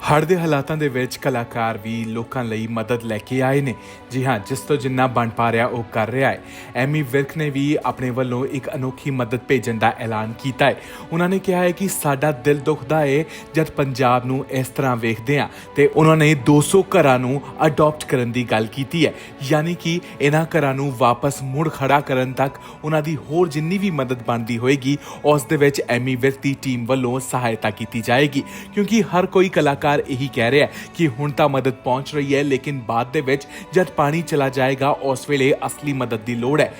ਹੜ੍ਹ ਦੇ ਹਾਲਾਤਾਂ ਦੇ ਵਿੱਚ ਕਲਾਕਾਰ ਵੀ ਲੋਕਾਂ ਲਈ ਮਦਦ ਲੈ ਕੇ ਆਏ ਨੇ। ਜੀ ਹਾਂ, ਜਿਸ ਤੋਂ ਜਿੰਨਾ ਬਣ ਪਾ ਰਿਹਾ, ਉਹ ਕਰ ਰਿਹਾ ਹੈ। ਐਮੀ ਵਿਰਕ ਨੇ ਵੀ ਆਪਣੇ ਵੱਲੋਂ ਇੱਕ ਅਨੋਖੀ ਮਦਦ ਭੇਜਣ ਦਾ ਐਲਾਨ ਕੀਤਾ ਹੈ। ਉਹਨਾਂ ਨੇ ਕਿਹਾ ਹੈ ਕਿ ਸਾਡਾ ਦਿਲ ਦੁਖਦਾ ਹੈ ਜਦ ਪੰਜਾਬ ਨੂੰ ਇਸ ਤਰ੍ਹਾਂ ਵੇਖਦੇ ਹਾਂ ਤੇ ਉਹਨਾਂ ਨੇ 200 ਘਰਾਂ ਨੂੰ ਅਡਾਪਟ ਕਰਨ ਦੀ ਗੱਲ ਕੀਤੀ ਹੈ। ਯਾਨੀ ਕਿ ਇਹਨਾਂ ਘਰਾਂ ਨੂੰ ਵਾਪਸ ਮੁੜ ਖੜਾ ਕਰਨ ਤੱਕ ਉਹਨਾਂ ਦੀ ਹੋਰ ਜਿੰਨੀ ਵੀ ਮਦਦ ਬਣਦੀ ਹੋਏਗੀ, ਉਸ ਦੇ ਵਿੱਚ ਐਮੀ ਵਿਰਕ ਦੀ ਟੀਮ ਵੱਲੋਂ ਸਹਾਇਤਾ ਕੀਤੀ ਜਾਏਗੀ। ਕਿਉਂਕਿ ਹਰ ਕੋਈ ਕਲਾਕਾਰ ਇਹੀ ਕਹਿ ਰਿਹਾ ਹੈ ਕਿ ਹੁਣ ਤਾਂ ਮਦਦ ਪਹੁੰਚ ਰਹੀ ਹੈ, ਲੇਕਿਨ ਬਾਅਦ ਦੇ ਵਿੱਚ ਜਦ ਪਾਣੀ ਚਲਾ ਜਾਏਗਾ, ਉਸ ਵੇਲੇ ਅਸਲੀ ਮਦਦ ਦੀ ਲੋੜ ਹੈ।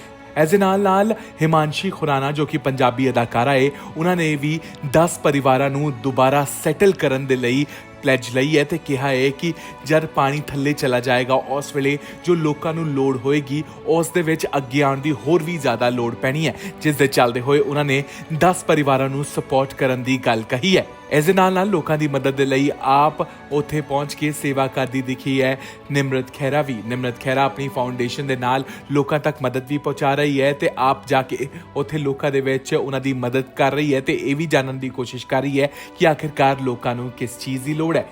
ਇਸ ਦੇ ਨਾਲ ਨਾਲ ਹਿਮਾਂਸ਼ੀ ਖੁਰਾਨਾ, ਜੋ ਕਿ ਪੰਜਾਬੀ ਅਦਾਕਾਰਾ ਏ ਉਹਨਾਂ ਨੇ ਵੀ 10 ਪਰਿਵਾਰਾਂ ਨੂੰ ਦੁਬਾਰਾ ਸੈਟਲ ਕਰਨ ਦੇ ਲਈ ਪਲੇਜ ਲਈ ਹੈ ਤੇ ਕਿਹਾ ਹੈ ਕਿ ਜਦ ਪਾਣੀ ਥੱਲੇ ਚਲਾ ਜਾਏਗਾ, ਉਸ ਵੇਲੇ ਜੋ ਲੋਕਾਂ ਨੂੰ ਲੋੜ ਹੋਏਗੀ, ਉਸ ਦੇ ਵਿੱਚ ਅੱਗੇ ਆਉਣ ਦੀ ਹੋਰ ਵੀ ਜ਼ਿਆਦਾ ਲੋੜ ਪੈਣੀ ਹੈ। ਜਿਸ ਦੇ ਚੱਲਦੇ ਹੋਏ ਉਹਨਾਂ ਨੇ 10 ਪਰਿਵਾਰਾਂ ਨੂੰ ਸਪੋਰਟ ਕਰਨ ਦੀ ਗੱਲ ਕਹੀ ਹੈ। ਇਸ ਦੇ ਨਾਲ ਨਾਲ ਲੋਕਾਂ ਦੀ ਮਦਦ ਦੇ ਲਈ ਆਪ ਉੱਥੇ ਪਹੁੰਚ ਕੇ ਸੇਵਾ ਕਰਦੀ ਦਿਖੀ ਹੈ। ਨਿਮਰਤ ਖਹਿਰਾ ਵੀ, ਨਿਮਰਤ ਖਹਿਰਾ ਆਪਣੀ ਫਾਊਂਡੇਸ਼ਨ ਦੇ ਨਾਲ ਲੋਕਾਂ ਤੱਕ ਮਦਦ ਵੀ ਪਹੁੰਚਾ ਰਹੀ ਹੈ ਤੇ ਆਪ ਜਾ ਕੇ ਉੱਥੇ ਲੋਕਾਂ ਦੇ ਵਿੱਚ ਉਹਨਾਂ ਦੀ ਮਦਦ ਕਰ ਰਹੀ ਹੈ ਤੇ ਇਹ ਵੀ ਜਾਣਨ ਦੀ ਕੋਸ਼ਿਸ਼ ਕਰ ਰਹੀ ਹੈ ਕਿ ਆਖਿਰਕਾਰ ਲੋਕਾਂ ਨੂੰ ਕਿਸ ਚੀਜ਼ ਦੀ ਲੋੜ ਹੈ।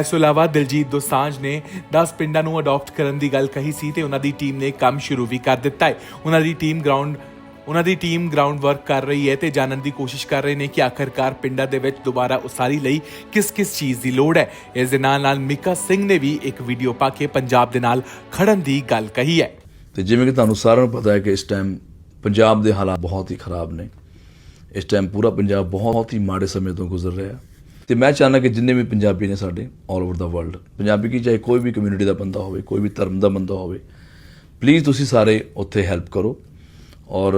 ਇਸ ਤੋਂ ਇਲਾਵਾ ਦਿਲਜੀਤ ਦੋਸਾਂਝ ਨੇ 10 ਪਿੰਡਾਂ ਨੂੰ ਅਡਾਪਟ ਕਰਨ ਦੀ ਗੱਲ ਕਹੀ ਸੀ ਤੇ ਉਹਨਾਂ ਦੀ ਟੀਮ ਨੇ ਕੰਮ ਸ਼ੁਰੂ ਵੀ ਕਰ ਦਿੱਤਾ ਹੈ। ਉਹਨਾਂ ਦੀ ਟੀਮ ਗਰਾਊਂਡ ਉਹਨਾਂ ਦੀ ਟੀਮ ਗਰਾਊਂਡ ਵਰਕ ਕਰ ਰਹੀ ਹੈ ਤੇ ਜਾਣਨ ਦੀ ਕੋਸ਼ਿਸ਼ ਕਰ ਰਹੇ ਨੇ ਕਿ ਆਖਰਕਾਰ ਪਿੰਡਾਂ ਦੇ ਵਿੱਚ ਦੁਬਾਰਾ ਉਸਾਰੀ ਲਈ ਕਿਸ-ਕਿਸ ਚੀਜ਼ ਦੀ ਲੋੜ ਹੈ। ਇਸ ਦੇ ਨਾਲ ਨਾਲ ਮਿਕਾ ਸਿੰਘ ਨੇ ਵੀ ਇੱਕ ਵੀਡੀਓ ਪਾ ਕੇ ਪੰਜਾਬ ਦੇ ਨਾਲ ਖੜਨ ਦੀ ਗੱਲ ਕਹੀ ਹੈ। ਤੇ ਜਿਵੇਂ ਕਿ ਤੁਹਾਨੂੰ ਸਾਰਿਆਂ ਨੂੰ ਪਤਾ ਹੈ ਕਿ ਇਸ ਟਾਈਮ ਪੰਜਾਬ ਦੇ ਹਾਲਾਤ ਬਹੁਤ ਹੀ ਖਰਾਬ ਨੇ। ਇਸ ਟਾਈਮ ਪੂਰਾ ਪੰਜਾਬ ਬਹੁਤ ਹੀ ਮਾੜੇ ਸਮੇਂ ਤੋਂ ਗੁਜ਼ਰ ਰਿਹਾ ਤੇ ਮੈਂ ਚਾਹੁੰਦਾ ਕਿ ਜਿੰਨੇ ਵੀ ਪੰਜਾਬੀ ਨੇ ਸਾਡੇ ਆਲ ਓਵਰ ਦਾ ਵਰਲਡ ਪੰਜਾਬੀ ਕੀ ਚਾਹੇ ਕੋਈ ਵੀ ਕਮਿਊਨਿਟੀ ਦਾ ਬੰਦਾ ਹੋਵੇ, ਕੋਈ ਵੀ ਧਰਮ ਦਾ ਬੰਦਾ ਹੋਵੇ ਪਲੀਜ਼ ਤੁਸੀਂ ਸਾਰੇ ਉੱਥੇ ਹੈਲਪ ਕਰੋ। ਔਰ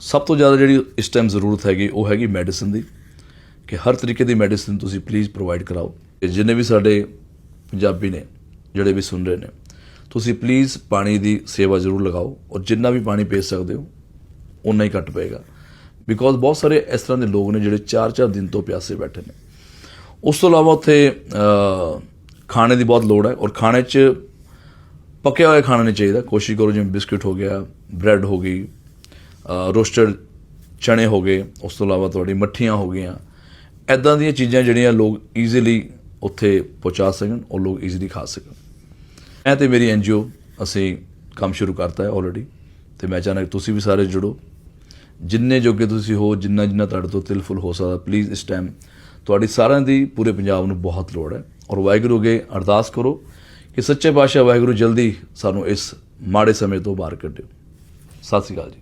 ਸਭ ਤੋਂ ਜ਼ਿਆਦਾ ਜਿਹੜੀ ਇਸ ਟਾਈਮ ਜ਼ਰੂਰਤ ਹੈਗੀ, ਉਹ ਹੈਗੀ ਮੈਡੀਸਿਨ ਦੀ, ਕਿ ਹਰ ਤਰੀਕੇ ਦੀ ਮੈਡੀਸਿਨ ਤੁਸੀਂ ਪਲੀਜ਼ ਪ੍ਰੋਵਾਈਡ ਕਰਾਓ। ਤੇ ਜਿੰਨੇ ਵੀ ਸਾਡੇ ਪੰਜਾਬੀ ਨੇ, ਜਿਹੜੇ ਵੀ ਸੁਣ ਰਹੇ ਨੇ, ਤੁਸੀਂ ਪਲੀਜ਼ ਪਾਣੀ ਦੀ ਸੇਵਾ ਜ਼ਰੂਰ ਲਗਾਓ, ਔਰ ਜਿੰਨਾ ਵੀ ਪਾਣੀ ਪੀ ਸਕਦੇ ਹੋ ਉਨਾ ਹੀ ਘੱਟ ਪਏਗਾ। ਬਿਕੋਜ਼ ਬਹੁਤ ਸਾਰੇ ਇਸ ਤਰ੍ਹਾਂ ਦੇ ਲੋਕ ਨੇ ਜਿਹੜੇ 4-4 ਦਿਨ ਤੋਂ ਪਿਆਸੇ ਬੈਠੇ ਨੇ। ਉਸ ਤੋਂ ਇਲਾਵਾ ਉੱਥੇ ਖਾਣੇ ਦੀ ਬਹੁਤ ਲੋੜ ਹੈ ਔਰ ਖਾਣੇ 'ਚ ਪੱਕਿਆ ਹੋਇਆ ਖਾਣਾ ਨਹੀਂ ਚਾਹੀਦਾ। ਕੋਸ਼ਿਸ਼ ਕਰੋ ਜਿਵੇਂ ਬਿਸਕੁਟ ਹੋ ਗਿਆ, ਬ੍ਰੈਡ ਹੋ ਗਈ ਰੋਸਟਡ ਚਣੇ ਹੋ ਗਏ, ਉਸ ਤੋਂ ਇਲਾਵਾ ਤੁਹਾਡੀ ਮੱਠੀਆਂ ਹੋ ਗਈਆਂ। ਐਦਾਂ ਦੀਆਂ ਚੀਜ਼ਾਂ ਜਿਹੜੀਆਂ ਲੋਕ ਈਜ਼ੀਲੀ ਉੱਥੇ ਪਹੁੰਚਾ ਸਕਣ ਉਹ ਲੋਕ ਈਜ਼ੀਲੀ ਖਾ ਸਕਣ। ਮੈਂ ਤੇ ਮੇਰੀ ਐਨਜੀਓ ਅਸੀਂ ਕੰਮ ਸ਼ੁਰੂ ਕਰਤਾ ਹੈ ਆਲਰੇਡੀ ਤੇ ਮੈਂ ਚਾਹੁੰਦਾ ਕਿ ਤੁਸੀਂ ਵੀ ਸਾਰੇ ਜੁੜੋ। ਜਿੰਨੇ ਜੋਗੇ ਤੁਸੀਂ ਹੋ ਜਿੰਨਾ ਜਿੰਨਾ ਤੁਹਾਡੇ ਤੋਂ ਤਿਲਫੁਲ ਹੋ ਸਕਦਾ ਪਲੀਜ਼ ਇਸ ਟਾਈਮ ਤੁਹਾਡੀ ਸਾਰਿਆਂ ਦੀ ਪੂਰੇ ਪੰਜਾਬ ਨੂੰ ਬਹੁਤ ਲੋੜ ਹੈ। ਔਰ ਵਾਹਿਗੁਰੂ ਅੱਗੇ ਅਰਦਾਸ ਕਰੋ ਕਿ ਸੱਚੇ ਪਾਤਸ਼ਾਹ ਵਾਹਿਗੁਰੂ ਜਲਦੀ ਸਾਨੂੰ ਇਸ ਮਾੜੇ ਸਮੇਂ ਤੋਂ ਬਾਹਰ ਕੱਢਿਓ ਸਤਿ ਸ਼੍ਰੀ ਅਕਾਲ ਜੀ।